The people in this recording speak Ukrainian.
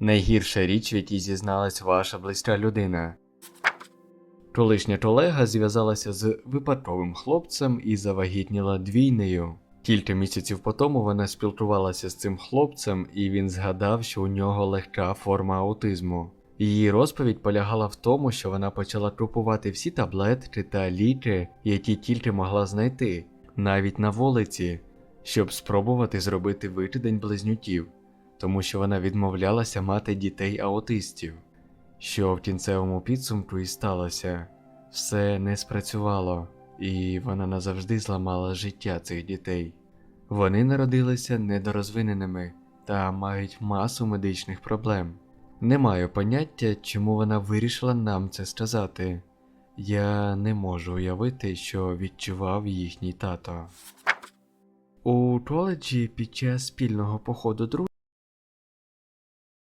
Найгірша річ, в якій зізналась ваша близька людина. Колишня колега зв'язалася з випадковим хлопцем і завагітніла двійнею. Кілька місяців по тому вона спілкувалася з цим хлопцем, і він згадав, що у нього легка форма аутизму. Її розповідь полягала в тому, що вона почала купувати всі таблетки та ліки, які тільки могла знайти, навіть на вулиці, щоб спробувати зробити викидень близнюків, тому що вона відмовлялася мати дітей аутистів. Що в кінцевому підсумку і сталося, все не спрацювало, і вона назавжди зламала життя цих дітей. Вони народилися недорозвиненими та мають масу медичних проблем. Не маю поняття, чому вона вирішила нам це сказати. Я не можу уявити, що відчував їхній тато. У коледжі під час спільного походу друзів